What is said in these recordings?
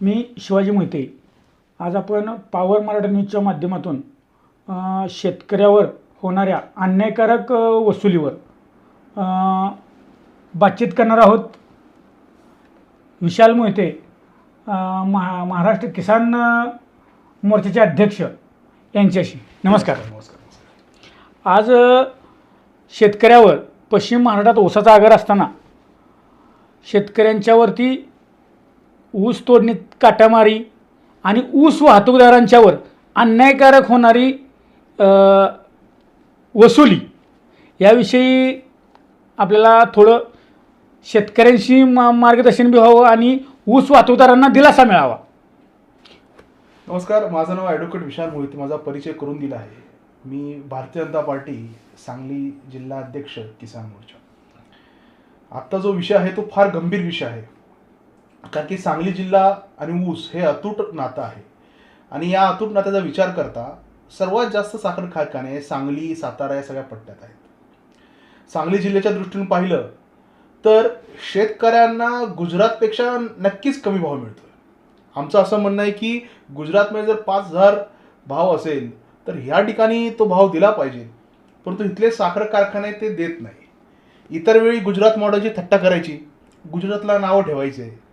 मी शिवाजी मोहिते. आज आपण पॉवर मराठा न्यूजच्या माध्यमातून शेतकऱ्यावर होणाऱ्या अन्यायकारक वसुलीवर बातचीत करणार आहोत. विशाल मोहिते महा महाराष्ट्र किसान मोर्चाचे अध्यक्ष यांच्याशी. नमस्कार. नमस्कार आज शेतकऱ्यावर पश्चिम महाराष्ट्रात ओसाचा आगार असताना शेतकऱ्यांच्यावरती ऊस तोडणीत काटामारी आणि ऊस वाहतूकदारांच्यावर अन्यायकारक होणारी वसुली याविषयी आपल्याला थोडं शेतकऱ्यांशी मा मार्गदर्शन बी व्हावं आणि ऊस वाहतूकदारांना दिलासा मिळावा. नमस्कार माझं नाव ॲडव्होकेट विशाल मोहित. माझा परिचय करून दिला आहे. मी भारतीय जनता पार्टी सांगली जिल्हा अध्यक्ष किसान मोर्चा. आत्ता जो विषय आहे तो फार गंभीर विषय आहे. कारण की सांगली जिल्हा आणि ऊस हे अतूट नातं आहे. आणि या अतूट नात्याचा विचार करता सर्वात जास्त साखर कारखाने सांगली सातारा या सगळ्या पट्ट्यात आहेत. सांगली जिल्ह्याच्या दृष्टीने पाहिलं तर शेतकऱ्यांना गुजरातपेक्षा नक्कीच कमी भाव मिळतो आमचं असं म्हणणं आहे की गुजरातमध्ये जर पाच हजार भाव असेल तर ह्या ठिकाणी तो भाव दिला पाहिजे. परंतु इथले साखर कारखाने ते देत नाही. इतर वेळी गुजरात मॉडेलची थट्टा करायची. गुजरातला नावं ठेवायची. आहे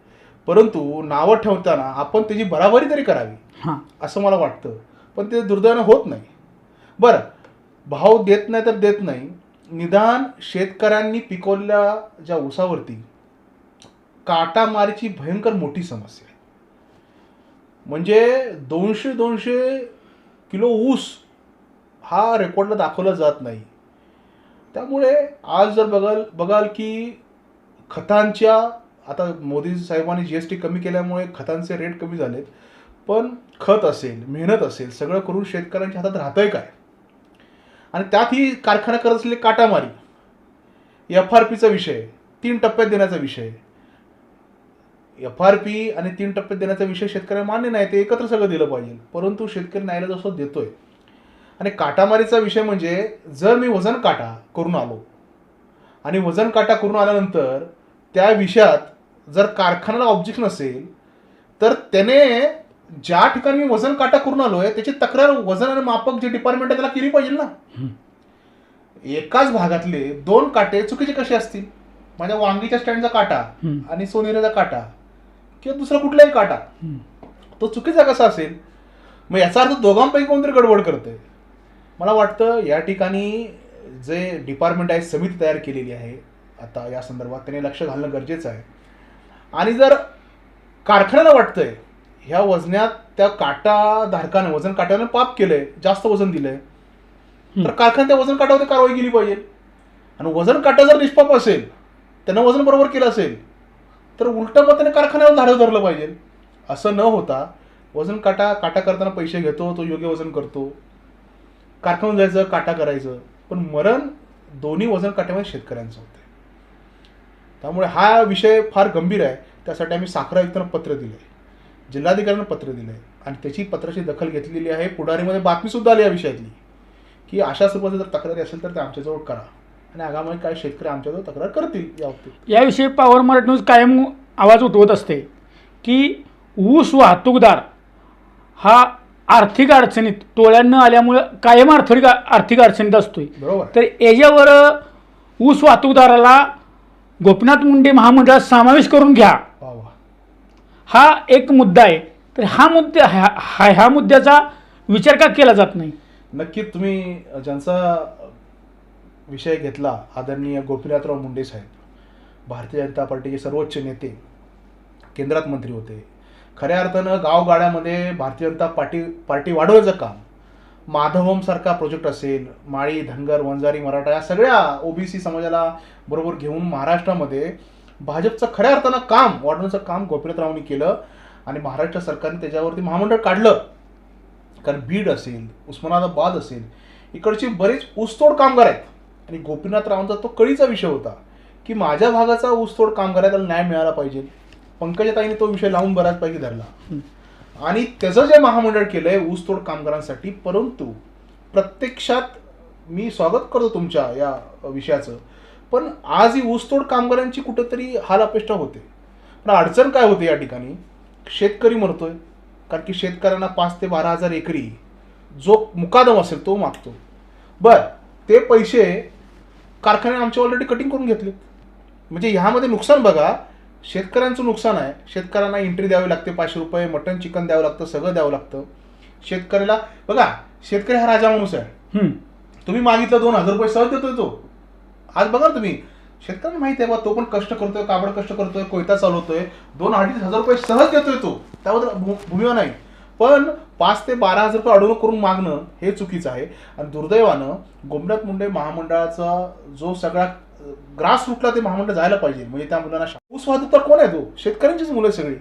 परंतु नावं ठेवताना आपण त्याची बराबरी तरी करावी. हां. असं मला वाटतं. पण ते दुर्दैवानं होत नाही. बरं भाव देत नाही तर देत नाही. निदान शेतकऱ्यांनी पिकवलेल्या ज्या ऊसावरती काटामारीची भयंकर मोठी समस्या आहे. म्हणजे दोनशे दोनशे किलो ऊस हा रेकॉर्डला दाखवला जात नाही. त्यामुळे आज जर बघाल बघाल की खतांच्या आता मोदी साहेबांनी जी एस टी कमी केल्यामुळे खतांचे रेट कमी झालेत. पण खत असेल मेहनत असेल सगळं करून शेतकऱ्यांच्या हातात राहतंय काय? आणि त्यात ही कारखाना करत असलेली काटामारी एफ आर पीचा विषय तीन टप्प्यात देण्याचा विषय. एफ आर पी आणि तीन टप्प्यात देण्याचा विषय शेतकऱ्याला मान्य नाही ते एकत्र सगळं दिलं पाहिजे. परंतु शेतकरी नाहीला जसं देतोय. आणि काटामारीचा विषय म्हणजे जर मी वजन काटा करून आलो आणि वजन काटा करून आल्यानंतर त्या विषयात जर कारखान्याला ऑब्जेक्शन असेल तर त्याने ज्या ठिकाणी मी वजन काटा करून आलोय त्याची तक्रार वजन आणि मापक जे डिपार्टमेंट आहे त्याला केली पाहिजे ना. एकाच भागातले दोन काटे चुकीचे कसे असतील? माझ्या वांगीच्या स्टँडचा काटा. आणि सोनेराचा काटा किंवा दुसरा कुठलाही काटा. तो चुकीचा कसा असेल? मग याचा अर्थ दोघांपैकी कोणतरी गडबड करतंय. मला वाटतं या ठिकाणी जे डिपार्टमेंट आहे समिती तयार केलेली आहे आता या संदर्भात त्याने लक्ष घालणं गरजेचं आहे. आणि जर कारखान्याला वाटतंय ह्या वजनात त्या काटा धारकानं वजन काट्यानं पाप केलंय जास्त वजन दिलंय तर कारखान्यात त्या वजन काट्यावरती कारवाई केली पाहिजे. आणि वजन काटा जर निष्पाप असेल त्यानं वजन बरोबर केलं असेल तर उलटं मग त्याने कारखान्यावर धाडं धरलं पाहिजे. असं न होता वजन काटा काटा करताना पैसे घेतो तो योग्य वजन करतो. कारखान्यावर जायचं काटा करायचं पण मरण दोन्ही वजन काट्यामध्ये शेतकऱ्यांचं होतं त्यामुळे हा विषय फार गंभीर आहे. त्यासाठी आम्ही साखर आयुक्तांना पत्र दिलं आहे जिल्हाधिकाऱ्यांना पत्र दिलं आहे आणि त्याची पत्राची दखल घेतलेली आहे. पुढारीमध्ये बातमीसुद्धा आली या विषयातली. की अशा स्वरूपाची जर तक्रारी असेल तर ते आमच्याजवळ करा. आणि आगामी काही शेतकरी आमच्याजवळ तक्रार करतील या बाबतीत. याविषयी पॉवर मराठी न्यूज कायम आवाज उठवत असते की ऊस वाहतूकदार हा आर्थिक अडचणीत टोळ्यांना आल्यामुळं कायम आर्थिक आर्थिक अडचणीत असतोय. बरोबर तर याच्यावर ऊस वाहतूकदाराला गोपीनाथ मुंडे महामंडळात समावेश करून घ्या. हा एक मुद्दा आहे. तर हा मुद्दा ह्या हा ह्या मुद्द्याचा विचार का केला जात नाही? नक्की तुम्ही ज्यांचा विषय घेतला आदरणीय गोपीनाथराव मुंडे साहेब भारतीय जनता पार्टीचे सर्वोच्च नेते केंद्रात मंत्री होते. खऱ्या अर्थानं गावगाड्यामध्ये भारतीय जनता पार्टी पार्टी वाढवायचं काम माधवमसारखा प्रोजेक्ट असेल माळी धनगर वंजारी मराठा या सगळ्या ओबीसी समाजाला बरोबर घेऊन महाराष्ट्रामध्ये भाजपचं खऱ्या अर्थानं काम वाढवण्याचं काम गोपीनाथरावांनी केलं आणि महाराष्ट्र सरकारने त्याच्यावरती महामंडळ काढलं. कारण बीड असेल उस्मानाबाद असेल इकडची बरेच ऊसतोड कामगार आहेत. आणि गोपीनाथरावांचा तो कळीचा विषय होता की माझ्या भागाचा ऊसतोड कामगार आहे त्याला न्याय मिळाला पाहिजे. पंकजाताईने तो विषय लावून बऱ्याचपैकी धरला. आणि त्याचं जे महामंडळ केलं आहे ऊसतोड कामगारांसाठी परंतु प्रत्यक्षात मी स्वागत करतो तुमच्या या विषयाचं. पण आज ही ऊसतोड कामगारांची कुठंतरी हाल अपेष्टा होते. पण अडचण काय होते या ठिकाणी? शेतकरी मरतोय कारण की शेतकऱ्यांना पाच ते बारा हजार एकरी जो मुकादम असेल तो मागतो. बर ते पैसे कारखाने आमचे ऑलरेडी कटिंग करून घेतले म्हणजे ह्यामध्ये नुकसान बघा शेतकऱ्यांचं नुकसान आहे. शेतकऱ्यांना एंट्री द्यावी लागते पाचशे रुपये मटन चिकन द्यावं लागतं सगळं द्यावं लागतं. शेतकऱ्याला बघा शेतकरी हा राजा माणूस आहे. तुम्ही मागितलं दोन हजार रुपये सहज देतोय तो. आज बघा ना तुम्ही. शेतकऱ्यांना माहिती आहे बा तो पण कष्ट करतोय काबड कष्ट करतोय कोयता चालवतोय. दोन अडीच हजार रुपये सहज देतोय तो. त्याबद्दल भूमिका नाही. पण पाच ते बारा हजार रुपये अडवणूक करून मागणं हे चुकीचं आहे. आणि दुर्दैवानं गोमनाथ मुंडे महामंडळाचा जो सगळा ग्रास रूटला ते महामंडळ जायला पाहिजे. म्हणजे त्या मुलांना ऊस वाहतूक तर कोण आहे तो? शेतकऱ्यांचीच मुलं सगळी.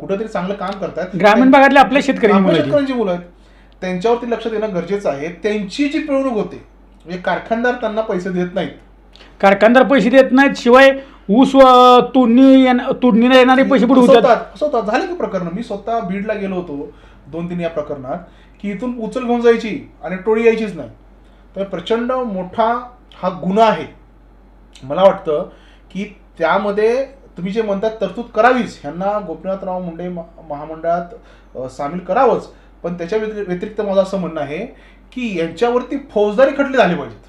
कुठेतरी चांगलं काम करतात. ग्रामीण भागातले आपले शेतकरी. शेतकऱ्यांची मुलं आहेत. त्यांच्यावरती लक्ष देणं गरजेचं आहे. त्यांची जी पिळवणूक होते म्हणजे कारखानदार त्यांना पैसे देत नाहीत. कारखानदार पैसे देत नाहीत शिवाय ऊस तोडणी तोडणीला येणारे पैसे बुडवतात फसवतात फसवतात झाले की प्रकरण. मी स्वतः बीडला गेलो होतो दोन तीन या प्रकरणात की इथून उचल घेऊन जायची आणि टोळी यायचीच नाही. तर प्रचंड मोठा हा गुन्हा आहे. मला वाटतं की त्यामध्ये तुम्ही जे म्हणतात तरतूद करावीच ह्यांना गोपीनाथराव मुंडे महामंडळात सामील करावंच. पण त्याच्या व्यतिरि- व्यतिरिक्त माझं असं म्हणणं आहे की यांच्यावरती फौजदारी खटले झाले पाहिजेत.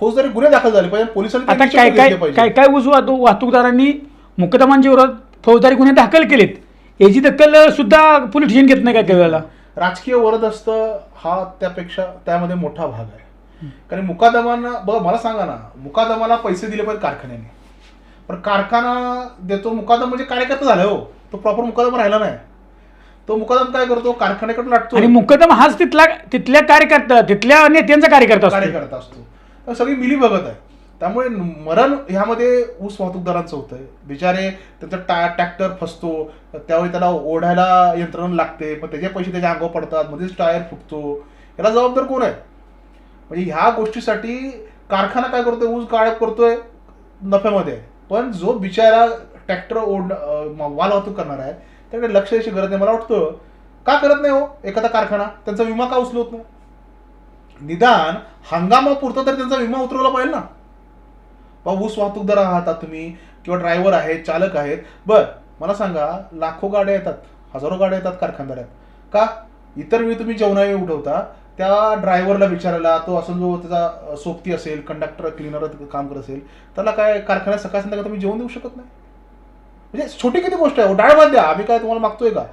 फौजदारी गुन्हे दाखल झाले पाहिजे पोलिसांनी काय काय वाहतूक वाहतूकदारांनी मुकदमांच्या विरोधात फौजदारी गुन्हे दाखल केलेत? याची दखल सुद्धा पोलीस स्टेशन घेत नाही काय वेळेला? राजकीय वरदस्त हा त्यापेक्षा त्यामध्ये मोठा भाग आहे. कारण मुकादमांना बघ मला सांगा ना मुकादमाला पैसे दिले पाहिजे कारखान्याने. पण कारखाना देतो मुकादम म्हणजे कार्यकर्ता झाला हो. तो प्रॉपर मुकादम राहिला नाही. तो मुकादम काय करतो? कारखान्याकडून लाटतो. आणि मुकदम हाच तिथला तिथल्या कार्यकर्ता तिथल्या नेत्यांचा कार्यकर्ता असतो. कार्यकर्ता असतो. तर सगळी मिली बघत आहे. त्यामुळे मरण ह्यामध्ये ऊस वाहतूकदारांचं होतंय. बिचारे त्याचा टा ट्रॅक्टर फसतो त्यावेळी त्याला ओढायला यंत्रणा लागते मग त्याचे पैसे त्याच्या अंगावर पडतात मध्येच टायर फुटतो. याला जबाबदार कोण आहे? म्हणजे ह्या गोष्टीसाठी कारखाना काय करतोय? ऊस गाळप करतोय नफ्यामध्ये. आहे. पण जो बिचारा ट्रॅक्टर ओढ वाल वाहतूक करणार आहे त्याकडे लक्ष द्यायची गरज नाही. मला वाटतं का करत नाही हो? एखादा कारखाना त्यांचा विमा का उचलत नाही? निदान हंगामापुरता तर त्यांचा विमा उतरवला पाहिजे ना. बा ऊस वाहतूकदार आहात तुम्ही किंवा ड्रायव्हर आहेत चालक आहेत. बर मला सांगा लाखो गाड्या येतात हजारो गाड्या येतात कारखानदारात. का? इतर वेळी तुम्ही जेवणावेळी उठवता त्या ड्रायव्हरला विचारायला तो असं जो त्याचा सोबती असेल कंडक्टर क्लिनर काम करत असेल त्याला काय कारखान्यात सकाळ संध्याकाळ तुम्ही जेवण देऊ शकत नाही म्हणजे छोटी किती गोष्ट आहे डाळ भात द्या आम्ही काय तुम्हाला मागतोय का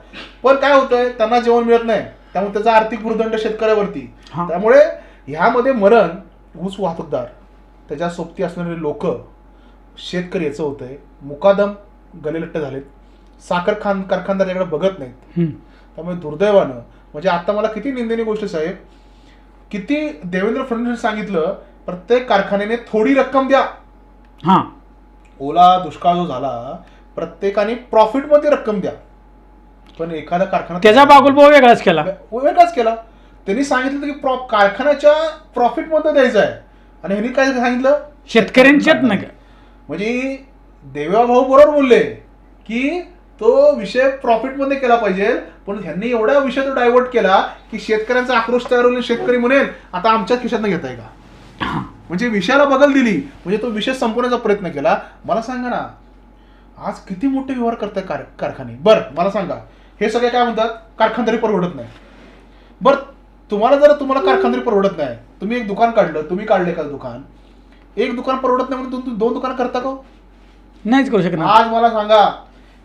पण काय होतंय त्यांना जेवण मिळत नाही त्यामुळे त्याचा आर्थिक भूर्दंड शेतकऱ्यावरती. त्यामुळे ह्यामध्ये मरण ऊस वाहतूकदार त्याच्या सोबती असणारे लोक शेतकरी याचं होतंय मुकादम गलेलट्ट झालेत साखर खान कारखानदार याकडे बघत नाहीत. त्यामुळे दुर्दैवानं म्हणजे आता मला किती निंदनीय गोष्ट साहेब किती देवेंद्र फडणवीस सांगितलं प्रत्येक कारखान्याने थोडी रक्कम द्या. हा. ओला दुष्काळ जो झाला प्रत्येकाने प्रॉफिटमध्ये रक्कम द्या. पण एखादा कारखाना त्याचा बागुलभाव वेगळाच केला. वेगळाच केला. त्यांनी सांगितलं की प्रॉ कारखान्याच्या प्रॉफिटमध्ये द्यायचं आहे. आणि ह्यांनी काय सांगितलं? शेतकऱ्यांच्यात का? म्हणजे देवा भाऊ बरोबर बोलले की तो विषय प्रॉफिटमध्ये केला पाहिजे. पण ह्यांनी एवढा विषय तो डायव्हर्ट केला की शेतकऱ्यांचा आक्रोश तयार होईल शेतकरी म्हणेल आता आमच्याच खिशातनं घेताय का? म्हणजे विषयाला बगल दिली. म्हणजे तो विषय संपवण्याचा प्रयत्न केला. मला सांगा ना आज किती मोठे व्यवहार करताय कार कारखाने? बरं मला सांगा. हे सगळे काय म्हणतात? कारखानदारी परवडत नाही. बरं तुम्हाला जर तुम्हाला कारखानदारी परवडत नाही तुम्ही एक दुकान काढलं तुम्ही काढले का दुकान. एक दुकान परवडत नाही म्हणून तुम्ही दोन दुकान करता का हो? नाहीच करू शकणार. आज मला सांगा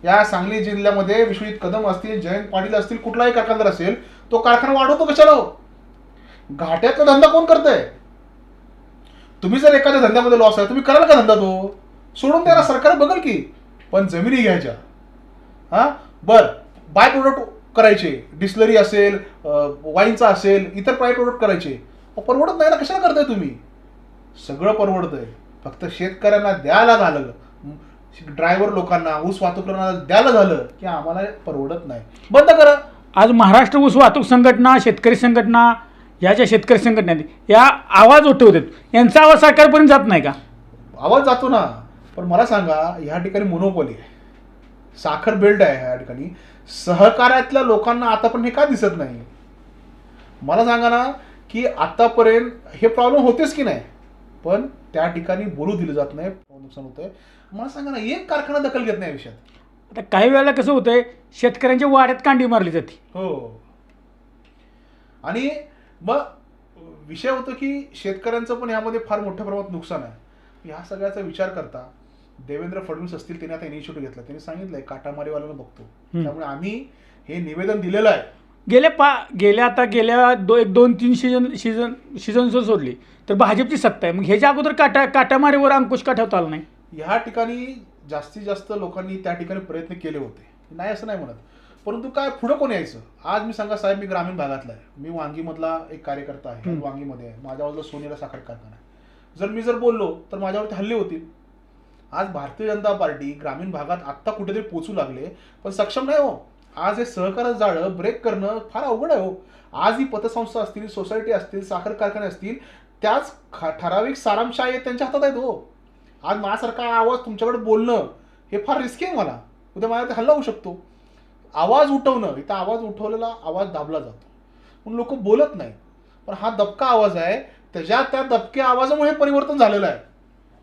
या सांगली जिल्ह्यामध्ये विश्वजित कदम असतील जयंत पाटील असतील कुठलाही कारखानदार असेल तो कारखाना वाढवतो कशाला हो? घाट्यातला धंदा कोण करतंय? तुम्ही जर एखाद्या धंद्यामध्ये लॉस आहे तुम्ही कराल का धंदा तो? सोडून द्या सरकार बघल की. पण जमिनी घ्यायच्या. हा? बर बाय प्रोडक्ट करायचे. डिस्लरी असेल वाईनचा असेल इतर बाय प्रोडक्ट करायचे परवडत नाही ना कशाला करताय तुम्ही? सगळं परवडतंय. फक्त शेतकऱ्यांना द्यायला झालं ड्रायव्हर लोकांना ऊस वाहतूकदारांना द्यायला झालं की आम्हाला परवडत नाही. बंद करा. आज महाराष्ट्र ऊस वाहतूक संघटना शेतकरी संघटना या ज्या शेतकरी संघटना या आवाज उठवतात. यांचा आवाज सरकारपर्यंत जात नाही का? आवाज जातो ना. पण मला सांगा ह्या ठिकाणी मोनोपॉली आहे. साखर बेल्ट आहे ह्या ठिकाणी. सहकार्यातल्या लोकांना आता पण हे का दिसत नाही? मला सांगा ना की आतापर्यंत हे प्रॉब्लेम होतेच की नाही? पण त्या ठिकाणी बोलू दिलं जात नाही नुकसान होतंय. मला सांगा ना एक कारखाना दखल घेत नाही विषयात. आता काही वेळेला कसं होतंय शेतकऱ्यांच्या वाड्यात कांडी मारली जाते. हो. आणि मग विषय होतो की शेतकऱ्यांचं पण यामध्ये फार मोठ्या प्रमाणात नुकसान आहे. ह्या सगळ्याचा विचार करता देवेंद्र फडणवीस असतील त्यांनी आता इनिशिएटिव्ह घेतला. त्यांनी सांगितलंय काटामारीवाल्यांना बघतो. त्यामुळे आम्ही हे निवेदन दिलेलं आहे. गेल्या पा गेल्या आता गेल्या दो एक दोन तीन सीझन सीझन सीझन जर सोडली. तर भाजपची सत्ता आहे. मग ह्याच्या अगोदर काटा काटामारीवर अंकुश का ठेवता आला नाही. ह्या ठिकाणी जास्तीत जास्त लोकांनी त्या ठिकाणी प्रयत्न केले होते. नाही असं नाही म्हणत. परंतु काय पुढं कोण यायचं? आज मी सांगा साहेब मी ग्रामीण भागातला आहे. मी वांगीमधला एक कार्यकर्ता आहे. वांगीमध्ये आहे. माझ्या बाजूला सोनेला साखर कारखाना आहे. जर मी जर बोललो तर माझ्यावरती हल्ले होतील. आज भारतीय जनता पार्टी ग्रामीण भागात आत्ता कुठेतरी पोचू लागले. पण सक्षम नाही हो. आज हे सहकार जाळं ब्रेक करणं फार अवघड आहे हो. आज ही पतसंस्था असतील सोसायटी असतील साखर कारखाने असतील त्याच ख- ठराविक सारांश आहे त्यांच्या हातात आहेत हो. आज माझ्यासारखा आवाज तुमच्याकडे बोलणं हे फार रिस्की आहे मला. उद्या माझ्या हल्ला होऊ शकतो. आवाज उठवणं इथं आवाज उठवलेला आवाज दाबला जातो. पण लोक बोलत नाही पण हा दबका आवाज आहे. त्याच्या त्या दबक्या आवाजामुळे परिवर्तन झालेलं आहे.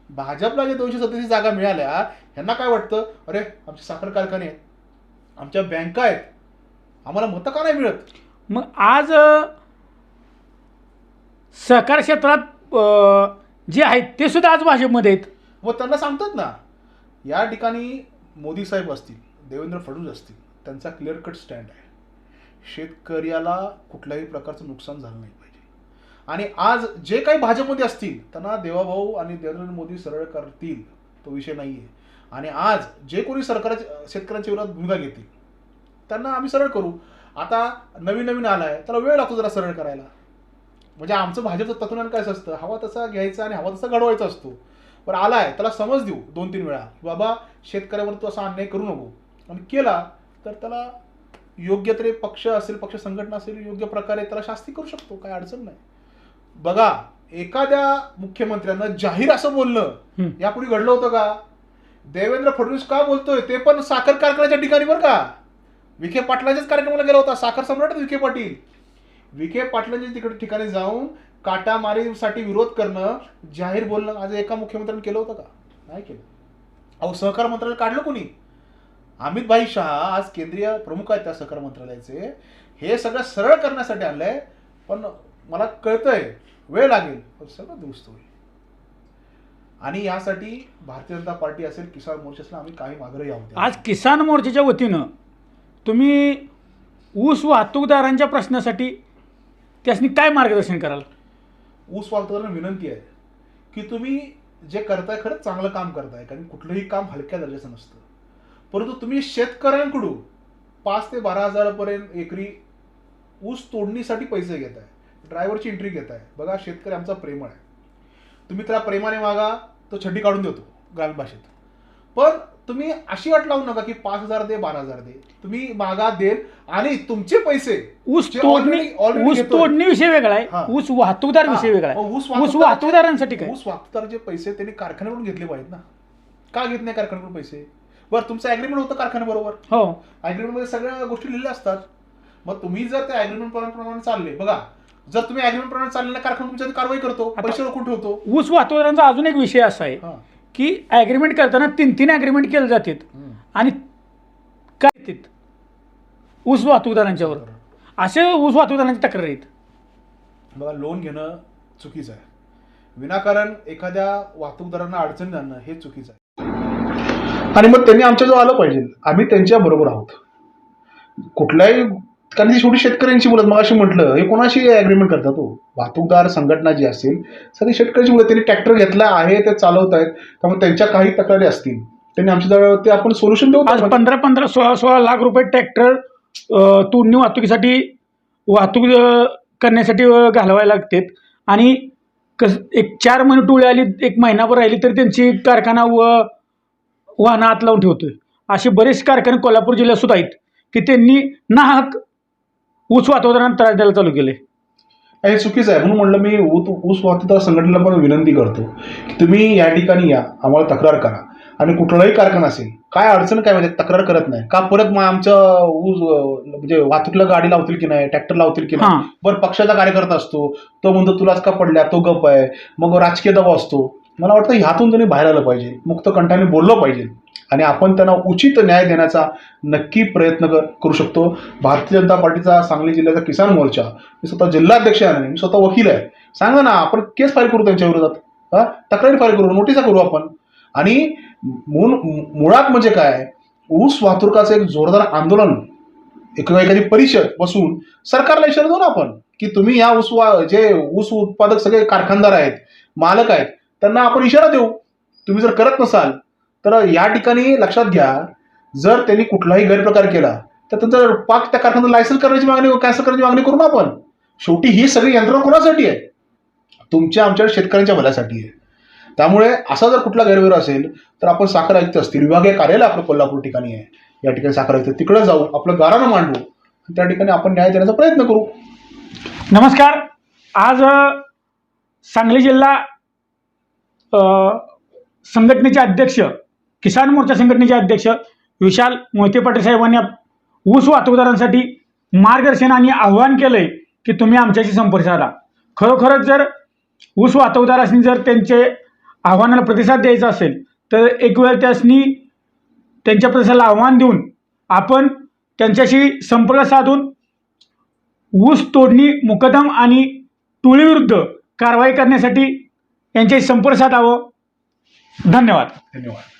भाजपला जे दोनशे सत्तेचाळीस जागा मिळाल्या ह्यांना काय वाटतं? अरे आमचे साखर कारखाने आहेत. आमच्या बँका आहेत. आम्हाला मतं का नाही मिळत? मग आज अ, सहकार क्षेत्रात अ, जे आहेत ते सुद्धा आज भाजपमध्ये आहेत. व त्यांना सांगतात ना या ठिकाणी मोदी साहेब असतील देवेंद्र फडणवीस असतील त्यांचा क्लिअर कट स्टँड आहे. शेतकऱ्याला कुठल्याही प्रकारचं नुकसान झालं नाही पाहिजे. आणि आज जे काही भाजपमध्ये असतील त्यांना देवाभाऊ आणि देवेंद्र मोदी सरळ करतील तो विषय नाही आहे आणि आज जे कोणी सरकारच्या शेतकऱ्यांच्या विरोधात भूमिका घेतील त्यांना आम्ही सरळ करू. आता नवीन नवीन आलाय त्याला वेळ लागतो जरा सरळ करायला. म्हणजे आमचं भाजपचं तत्वज्ञान काय असतं? हवा तसा घ्यायचा आणि हवा तसा घडवायचा असतो. पण आलाय त्याला समज देऊ दोन तीन वेळा. की बाबा शेतकऱ्यावर तू असा अन्याय करू नको. आणि केला तर त्याला योग्य तरी पक्ष असेल पक्ष संघटना असेल योग्य प्रकारे त्याला शास्ती करू शकतो. काय अडचण नाही. बघा एखाद्या मुख्यमंत्र्यानं जाहीर असं बोलणं. यापूर्वी घडलं होतं का? देवेंद्र फडणवीस का बोलतोय? ते पण साखर कारखान्याच्या ठिकाणी बरं का. विखे पाटलाच्याच कार्यक्रमाला गेला होता साखर सम्राट विखे पाटील. विखे पाटलांच्या तिकडे ठिकाणी जाऊन काटामारीसाठी विरोध करणं जाहीर बोलणं आज एका मुख्यमंत्र्यांनी केलं होतं का? नाही केलं. अहो सहकार मंत्रालय काढलं कोणी? अमित भाई शहा आज केंद्रीय प्रमुख आहेत त्या सहकार मंत्रालयाचे. हे सगळं सरळ करण्यासाठी आणलंय. पण मला कळतंय वेळ लागेल. पण सगळं दुरुस्त होईल. आणि यासाठी भारतीय जनता पार्टी असेल किसान मोर्चा असेल आम्ही काही मागं यावं आज किसान मोर्चाच्या वतीनं तुम्ही ऊस वाहतूकदारांच्या प्रश्नासाठी त्यासनी काय मार्गदर्शन कराल? ऊस वाहतुकांना विनंती आहे की तुम्ही जे करताय खरंच चांगलं काम करताय कारण कुठलंही काम हलक्या दर्जाचं नसतं. परंतु तुम्ही शेतकऱ्यांकडून पाच ते बारा हजारापर्यंत एकरी ऊस तोडणीसाठी पैसे घेताय ड्रायव्हरची एंट्री घेताय. बघा शेतकरी आमचा प्रेमळ आहे. तुम्ही त्याला प्रेमाने मागा तो छड्डी काढून देतो ग्रामीण भाषेत. पण तुम्ही अशी अट लावू नका की पाच हजार दे बारा हजार दे. तुम्ही मागा देल आणि तुमचे पैसे ऊस तोडणी ऊस. तोडणी विषय वेगळा. आहे. ऊस वाहतूकदार विषय वेगळा आहे. ऊस ऊस वाहतूकदार- वाहतूकदारांसाठी काय? ऊस वाहतूकदाराचे पैसे त्यांनी कारखान्याकडून घेतले पाहिजेत ना. का घेत नाही कारखान्याकडून पैसे? बरं तुमचं ऍग्रीमेंट होतं कारखान्याबरोबर. हो. ऍग्रीमेंटमध्ये सगळ्या गोष्टी लिहिल्या असतात. मग तुम्ही जर त्या ऍग्रीमेंट प्रमाणे चालले बघा जर तुम्ही ऍग्रीमेंट प्रमाणे चालले ना कारखाना तुमच्यावर कारवाई करतो पैसे रोखून ठेवतो. ऊस वाहतूकदारांचा अजून एक विषय असा आहे हा. की ॲग्रीमेंट करताना तीन तीन ॲग्रीमेंट केले जातात. आणि काय येतात? ऊस वाहतूकदारांच्यावर असे ऊस वाहतूकदारांची तक्रार आहेत. बघा लोन घेणं चुकीचं आहे. विनाकारण एखाद्या वाहतूकदारांना अडचणी आणणं हे चुकीचं आहे. आणि मग त्यांनी आमच्याजवळ आलं पाहिजे. आम्ही त्यांच्या बरोबर आहोत. कुठल्याही कारण ती शेवटी शेतकऱ्यांची मुलं मग अशी म्हटलं हे कोणाशी अग्रीमेंट करतात हो? वाहतूकदार संघटना जी असेल सगळी शेतकऱ्याची मुलं त्यांनी ट्रॅक्टर घेतला आहे ते चालवत आहेत त्यामुळे त्यांच्या काही तक्रारी असतील. त्यांनी आमच्याजवळ ते आपण सोल्युशन देऊ आज पंधरा पंधरा सोळा सोळा लाख रुपये ट्रॅक्टर तोडणी वाहतुकीसाठी वाहतूक करण्यासाठी घालवायला लागतात. आणि कस एक चार महिने टोळी आली एक महिनाभर राहिली तर त्यांची कारखाना व वाहनं आत लावून ठेवतोय. असे बरेच कारखाने कोल्हापूर जिल्ह्यात सुद्धा आहेत की त्यांनी नाहक ऊस वाहतूकदारांना त्रास द्यायला चालू केले. हे चुकीचं आहे. म्हणून म्हणलं मी ऊस ऊस वाहतूक संघटनेला पण विनंती करतो की तुम्ही या ठिकाणी या. आम्हाला तक्रार करा. आणि कुठलाही कारखाना असेल काय अडचण काय म्हणजे तक्रार करत नाही. का परत मग आमचं ऊस म्हणजे वाहतुकीला गाडी लावतील की नाही ट्रॅक्टर लावतील की नाही? बरं पक्षाचा कार्यकर्ता असतो. तो म्हणतो तुलाच का पडल्या? तो गप आहे. मग राजकीय दबाव असतो. मला वाटतं ह्यातून त्यांनी बाहेर आलं पाहिजे. मुक्त कंठाने बोललं पाहिजे. आणि आपण त्यांना उचित न्याय देण्याचा नक्की प्रयत्न कर करू शकतो. भारतीय जनता पार्टीचा सांगली जिल्ह्याचा किसान मोर्चा मी स्वतः जिल्हाध्यक्ष आहे मी स्वतः वकील आहे. सांगा ना आपण केस फाईल करू त्यांच्या विरोधात? हा? तक्रारी फाईल करू नोटिसा करू आपण? आणि मूळ मुळात म्हणजे काय? ऊस वाहतुकाचं एक जोरदार आंदोलन एक एखादी परिषद बसून सरकारला इशारा देऊ ना आपण की तुम्ही या ऊस वा जे ऊस उत्पादक सगळे कारखानदार आहेत मालक आहेत त्यांना आपण इशारा देऊ. तुम्ही जर करत नसाल तर या ठिकाणी लक्षात घ्या जर त्यांनी कुठलाही गैरप्रकार केला तर त्यांचं पाक त्या कारखान्यात लायसन्स करण्याची मागणी कॅन्सल करण्याची मागणी करू ना आपण. शेवटी ही सगळी यंत्रणा कोणासाठी आहे? तुमच्या आमच्या शेतकऱ्यांच्या भल्यासाठी आहे. त्यामुळे असा जर कुठला गैरव्यवहार असेल तर आपण साखर आयुक्त असतील विभागीय कार्यालय आपलं कोल्हापूर ठिकाणी आहे. या ठिकाणी साखर आयुक्त तिकडे जाऊ आपलं गारानं मांडू. आणि त्या ठिकाणी आपण न्याय देण्याचा प्रयत्न करू. नमस्कार. आज सांगली जिल्हा संघटनेचे अध्यक्ष किसान मोर्चा संघटनेचे अध्यक्ष विशाल मोहिते पाटील साहेबांनी ऊस वाहतूकदारांसाठी मार्गदर्शन आणि आव्हान केलं आहे की तुम्ही आमच्याशी संपर्क साधा. खरोखरच जर ऊस वाहतूकदारांनी जर त्यांचे आव्हानाला प्रतिसाद द्यायचा असेल तर एक वेळ त्यासनी त्यांच्या प्रतिसादाला आव्हान देऊन आपण त्यांच्याशी संपर्क साधून ऊस तोडणी मुकदम आणि टोळीविरुद्ध कारवाई करण्यासाठी यांच्याशी संपर्क साधावं. धन्यवाद. धन्यवाद.